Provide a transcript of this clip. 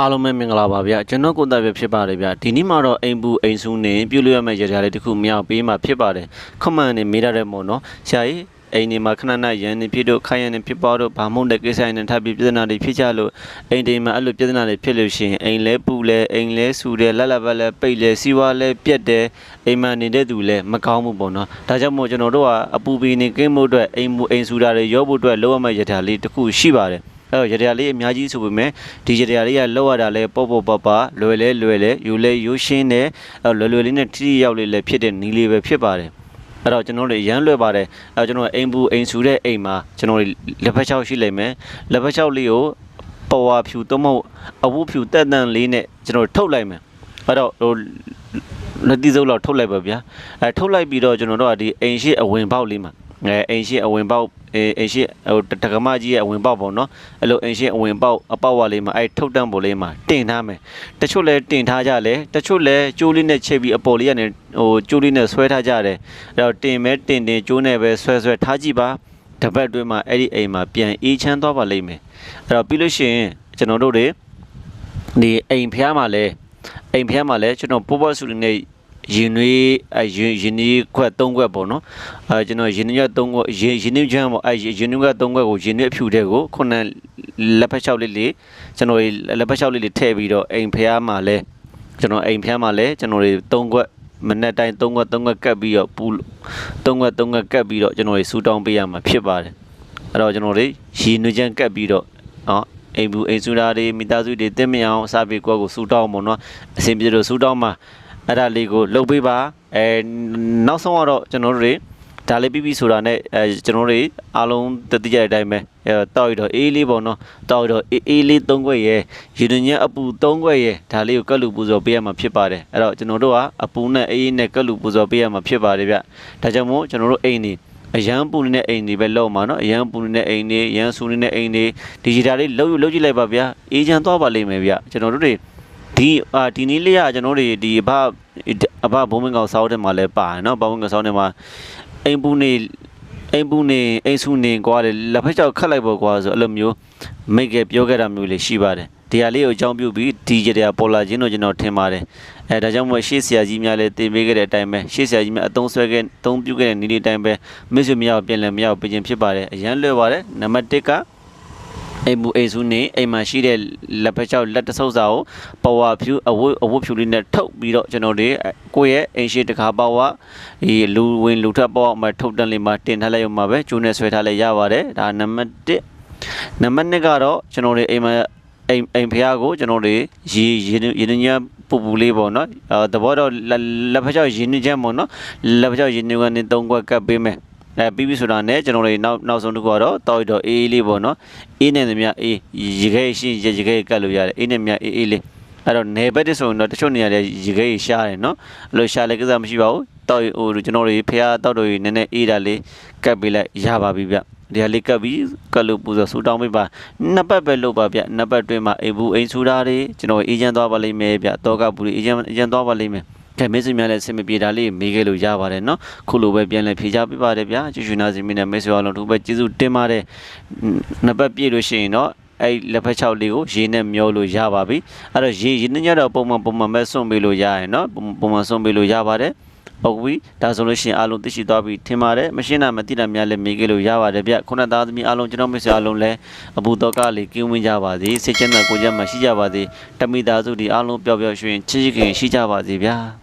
အားလုံးပဲမင်္ဂလာပါဗျကျွန်တော်ကိုသားပဲဖြစ်ပါတယ်ဗျဒီနေ့မှာတော့အိမ်ပူအိမ်ဆူနေပြုလို့ရမယ့်ကြရာလေးတစ်ခုမြောက်ပေးမှာဖြစ်ပါတယ်ခမန်နေမေးရတဲ့မို့နော်ဆရာကြီးအိမ်ဒီမှာခဏခဏရန်နေဖြစ်တို့ခိုင်းရန်နေဖြစ်ပေါ်တို့ဘာမှမဟုတ်တဲ့ကိစ္စတွေနဲ့ထပ်ပြီးပြဿနာတွေဖြစ်ကြလို့အိမ်ဒီမှာအဲ့လိုပြဿနာတွေဖြစ်လို့ရှိရင်အိမ်လဲပူလဲအိမ်လဲဆူတယ်လက်လက်ပဲလဲပိတ်လဲစီဝါလဲပြက်တယ်အိမ်မှာနေတဲ့သူလဲမကောင်းဘူးပေါ့နော်ဒါကြောင့်မို့ကျွန်တော်တို့ကအပူပီနေကင်းမှုအတွက်အိမ်မူအိမ်ဆူတာတွေရောဖို့အတွက်လိုအပ်မယ့်ကြရာလေးတစ်ခုရှိပါတယ် အဲ့တော့ရတရားလေးအများကြီးဆိုပေမဲ့ဒီရတရားလေးကလောက်ရတာလဲပေါ့ပေါ့ပပလွယ်လဲလွယ်လဲယူလဲယူရှင်းတယ်အဲ့လွယ်လွယ်လေးနဲ့ထိထိရောက်လေးလည်းဖြစ်တဲ့နီးလေးပဲဖြစ်ပါတယ်အဲ့တော့ကျွန်တော်တို့ရမ်းလွယ်ပါတယ်အဲ့တော့ကျွန်တော်အိမ်ဘူးအိမ်ဆူတဲ့အိမ်မှာကျွန်တော်လက်ဖက်ချောက်ရှိလိမ့်မယ်လက်ဖက်ချောက်လေးကိုပဝါဖြူသုံးမဟုတ်အဝတ်ဖြူတက်တန်လေးနဲ့ကျွန်တော်ထုတ်လိုက်မယ်အဲ့တော့ဟိုလက်တိစုပ်လောက်ထုတ်လိုက်ပါဗျာအဲထုတ်လိုက်ပြီးတော့ကျွန်တော်တို့ကဒီအိမ်ရှိအဝင်ပေါက်လေးမှာအဲအိမ်ရှိအဝင်ပေါက် အဲအိမ်ရှိဟိုတက္ကမကြီးရဲ့အဝင်ပေါက်ပေါ့နော်အဲ့လိုအိမ်ရှိအဝင်ပေါက်အပေါက်ဝါလေးမှာအဲထုတ်တန့်ပေါ်လေးမှာတင်ထားမယ်တချို့လဲတင်ထားကြလဲတချို့လဲကျိုးလေးနဲ့ချိတ်ပြီးအပေါ်လေးကနေဟိုကျိုးလေးနဲ့ဆွဲထားကြတယ်အဲ့တော့တင်မဲတင်တင်ကျိုးနဲ့ပဲဆွဲဆွဲထားကြည့်ပါတပတ်အတွင်းမှာအဲ့ဒီအိမ်မှာပြန်အေးချမ်းသွားပါလိမ့်မယ်အဲ့တော့ပြီးလို့ရှိရင်ကျွန်တော်တို့တွေဒီအိမ်ဖျားမှာလဲအိမ်ဖျားမှာလဲကျွန်တော်ပိုးပွားစုလေးနဲ့ ရင်နွေးအဲရင်ရင်နွေးခွက်၃ခွက်ပေါ့နော်အဲကျွန်တော်ရင်နွေးခွက်၃ခွက်ရင်ရင်နွေးချမ်းပေါ့အဲရင်နွေးခွက်၃ခွက်ကိုရင်နွေးအဖြူတဲ့ကိုခုနလက်ဖက်လျှောက်လေးလေးကျွန်တော်လက်ဖက်လျှောက်လေးလေးထည့်ပြီးတော့အိမ်ဖျားမှာလဲကျွန်တော်အိမ်ဖျားမှာလဲကျွန်တော်တွေ၃ခွက်မနေ့တိုင်း၃ခွက်၃ခွက်ကတ်ပြီးတော့ပူ၃ခွက်၃ခွက်ကတ်ပြီးတော့ကျွန်တော်တွေစူတောင်းပေးရမှာဖြစ်ပါတယ်အဲ့တော့ကျွန်တော်တွေရင်နွေးချမ်းကတ်ပြီးတော့နော်အိမ်ဘူးအိမ်စူတာတွေမိသားစုတွေတင်းမအောင်အစားပေးကွက်ကိုစူတောင်းပေါ့နော်အစဉ်ပြေလို့စူတောင်းမှာ အဲ့ဒါလေးကိုလှုပ်ပေးပါအဲနောက်ဆုံးကတော့ကျွန်တော်တို့တွေဒါလေးပြီးပြီဆိုတာနဲ့အဲကျွန်တော်တို့တွေအားလုံးတတိယအတိုင်းပဲအဲတောက်ရတော့အေးလေးပေါ့နော်တောက်ရတော့အေးအေးလေး၃ခွက်ရယ်ရေညက်အပူ၃ခွက်ရယ်ဒါလေးကိုကတ်လူပူဇော်ပေးရမှာဖြစ်ပါတယ်အဲ့တော့ကျွန်တော်တို့ကအပူနဲ့အေးနဲ့ကတ်လူပူဇော်ပေးရမှာဖြစ်ပါတယ်ဗျဒါကြောင့်မို့ကျွန်တော်တို့အိမ်နေအရန်ပူနေတဲ့အိမ်တွေပဲလောက်မှာနော်အရန်ပူနေတဲ့အိမ်တွေရန်ဆူနေတဲ့အိမ်တွေဒီဂျီတာလေးလောက်ယူလောက်ကြည့်လိုက်ပါဗျာအေးချမ်းသွားပါလိမ့်မယ်ဗျကျွန်တော်တို့တွေ ဒီအာဒီနေ့လေးကကျွန်တော်တို့တွေဒီအဘအဘဘုံမင်းကောင်စောင်းတဲ့မှာလဲပါတယ်เนาะဘုံမင်းကောင်စောင်းတဲ့မှာအိမ်ပူနေအိမ်ပူနေအိမ်ဆူနေကွာတယ်လက်ဖက်ချောက်ခတ်လိုက်ပေါ့ကွာဆိုအဲ့လိုမျိုးမိတ်ကပြောခဲ့တာမျိုးလေးရှိပါတယ်ဒီဟာလေးကိုအကြောင်းပြုပြီးဒီကြတဲ့ပေါ်လာခြင်းတို့ကျွန်တော်ထင်ပါတယ်အဲဒါကြောင့်မို့ရှေ့ဆရာကြီးများလည်းတင်ပေးခဲ့တဲ့အတိုင်းပဲရှေ့ဆရာကြီးများအသုံးဆွဲခဲ့အသုံးပြုခဲ့တဲ့နည်းလေးအတိုင်းပဲမစ်ဆွေမြောက်ပြန်လည်မြောက်ပြင်ခြင်းဖြစ်ပါတယ်အရန်လွယ်ပါတယ်နံပါတ်1က အိမ်မူအိမ်စုနေအိမ်မှာရှိတဲ့လက်ဖက်ချောက်လက်တဆုပ်စာကိုပဝါဖြူအဝတ်အဝတ်ဖြူလေးနဲ့ထုတ်ပြီးတော့ကျွန်တော်တို့ကိုယ့်ရဲ့အိမ်ရှိတကားပဝါဒီလူဝင်လူထွက်ပဝါမှာထုတ်တန်းလေးမှာတင်ထားလိုက်ရမှာပဲကျိုးနဲ့ဆွဲထားလိုက်ရပါတယ်ဒါနံပါတ်1နံပါတ်2ကတော့ကျွန်တော်တို့အိမ်မှာအိမ်အိမ်ဖျားကိုကျွန်တော်တို့ရေရေရေညပူပူလေးပေါ့နော်အဲတဘောတော့လက်ဖက်ချောက်ရေနွေးချမ်းပေါ့နော်လက်ဖက်ချောက်ရေနွေးကနေ၃ခွက်ကပ်ပေးမယ် အဲပြီးပြီဆိုတာနဲ့ကျွန်တော်တို့နောက်နောက်ဆုံးတစ်ခုကတော့တောက်ရတော့အေးအေးလေးပေါ့နော်အေးနဲ့တည်းမြအေးရေခဲရှိရေခဲကတ်လို့ရတယ်အေးနဲ့မြအေးအေးလေးအဲ့တော့နေဘက်တဆိုရင်တော့တချို့နေရာတွေရေခဲရှားတယ်နော်အဲ့လိုရှားလည်းကိစ္စမရှိပါဘူးတောက်ဟိုကျွန်တော်တို့ဖះတောက်တို့နည်းနည်းအေးတာလေးကတ်ပေးလိုက်ရပါပြီဗျဒီဟာလေးကပ်ပြီးကပ်လို့ပူဇော်ဆူတောင်းပေးပါနှစ်ပတ်ပဲလုပ်ပါဗျနှစ်ပတ်တွင်းမှာအိမ်ဘူးအိမ်ဆူတာတွေကျွန်တော်အေးချမ်းသွားပါလိမ့်မယ်ဗျတောကပူတွေအေးချမ်းအေးချမ်းသွားပါလိမ့်မယ် ကဲမေးစများလည်းစင်မပြေတာလေးမေးခဲ့လို့ရပါတယ်နော်ခုလိုပဲပြန်လဲဖြေချပေးပါတယ်ဗျာကျူချူနာစီမီနဲ့မေးဆွေအောင်လို့သူပဲကျေးဇူးတင်ပါတယ်နှစ်ပတ်ပြည့်လို့ရှိရင်တော့အဲ့လက်ဖက်ချောက်လေးကိုရေနဲ့မျောလို့ရပါပြီအဲ့တော့ရေရေနဲ့ညတော့ပုံမှန်ပုံမှန်ပဲစွန့်ပေးလို့ရရင်နော်ပုံမှန်စွန့်ပေးလို့ရပါတယ်ဟုတ်ပြီဒါဆိုလို့ရှိရင်အားလုံးသိရှိသွားပြီထင်ပါတယ်မရှင်းတာမသိတာများလည်းမေးကြလို့ရပါတယ်ဗျခုနသားသမီးအားလုံးကျွန်တော်မိတ်ဆွေအားလုံးလည်းအဘူတော်ကလေးကင်းဝင်းကြပါစေစိတ်ချမ်းသာကိုယ်ကျန်းမာရှိကြပါစေတမိသားစုဒီအားလုံးပျော်ပျော်ရွှင်ချစ်ချစ်ခင်ရှိကြပါစေဗျာ